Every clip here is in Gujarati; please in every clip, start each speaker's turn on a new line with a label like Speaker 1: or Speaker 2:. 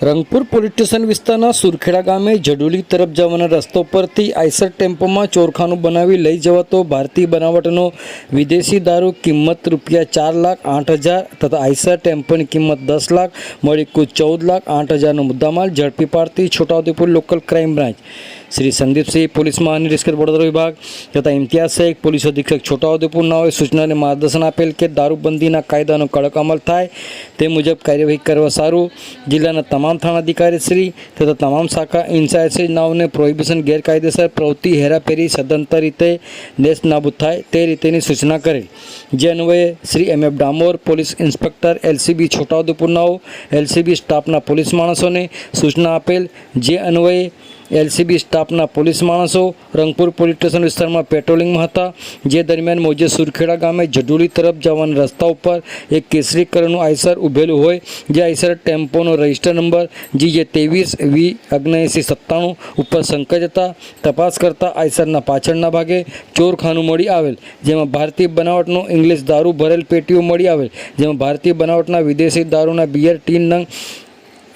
Speaker 1: રંગપુર પોલીસ સ્ટેશન વિસ્તારના સુરખેડા ગામે જડુલી તરફ જવાના રસ્તો પરથી આઈસર ટેમ્પોમાં ચોરખાનું બનાવી લઈ જવાતો ભારતીય બનાવટનો વિદેશી દારૂ કિંમત રૂપિયા ચાર લાખ આઠ હજાર તથા આઈસર ટેમ્પોની કિંમત દસ લાખ, મળી કુલ ચૌદ લાખ આઠ હજારનો મુદ્દામાલ ઝડપી પાડતી Chhota Udepur local crime branch. Shri Sandeepsinh police મહાનિરીક્ષક Vadodara વિભાગ તથા ઇમ્તિયાઝ શેખ પોલીસ અધિક્ષક છોટાઉદેપુર નાઓએ સૂચના અને માર્ગદર્શન આપેલ કે દારૂબંધીના કાયદાનો કડક અમલ થાય તે મુજબ કાર્યવાહી કરવા સારું જિલ્લાના તમામ થાણા અધિકારી શ્રી તથા તમામ શાખા ઇન્ચાર્જ નાઓને પ્રોહિબિશન ગેરકાયદેસર પ્રવૃત્તિ હેરાફેરી સદંતર રીતે દેશ નાબૂદ થાય તે રીતેની સૂચના કરેલ જે અન્વયે Shri M F Damor police inspector LCB Chhota Udepur નાઓ LCB સ્ટાફના પોલીસ માણસોને સૂચના આપેલ જે અન્વયે એલસીબી સ્ટાફના પોલીસ માણસો રંગપુર પોલીસ સ્ટેશન વિસ્તારમાં પેટ્રોલિંગમાં હતા. જે દરમિયાન મોજે સુરખેડા ગામે જડુલી તરફ જવાના રસ્તા ઉપર એક કેસરી કલરનું આઈસર ઊભેલું હોય, જે આઈસર ટેમ્પોનો રજિસ્ટર નંબર જી ત્રેવીસ વી અગ્નેસી સત્તાણું ઉપર સંકજ હતા. તપાસ કરતા આઈસરના પાછળના ભાગે ચોરખાનું મળી આવેલ, જેમાં ભારતીય બનાવટનો ઇંગ્લિશ દારૂ ભરેલ પેટીઓ મળી આવેલ, જેમાં ભારતીય બનાવટના વિદેશી દારૂના બિયર, ટીન, નંગ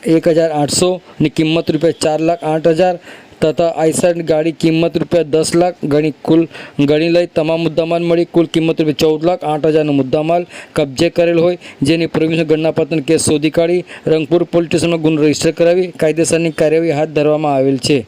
Speaker 1: એક હજાર આઠસોની કિંમત રૂપિયા ચાર લાખ આઠ હજાર તથા આઈસરની ગાડી કિંમત રૂપિયા દસ લાખ, ગણી કુલ, ગણી લઈ તમામ મુદ્દામાલ મળી. કુલ કિંમત રૂપિયા ચૌદ લાખ આઠ હજારનો મુદ્દામાલ કબજે કરેલ હોય. જેની પ્રોવિઝન ગણનાપાત્ર કેસ શોધી કાઢી. રંગપુર પોલીસ સ્ટેશનમાં ગુનો રજિસ્ટર કરાવી. કાયદેસરની કાર્યવાહી હાથ ધરવામાં આવેલ છે.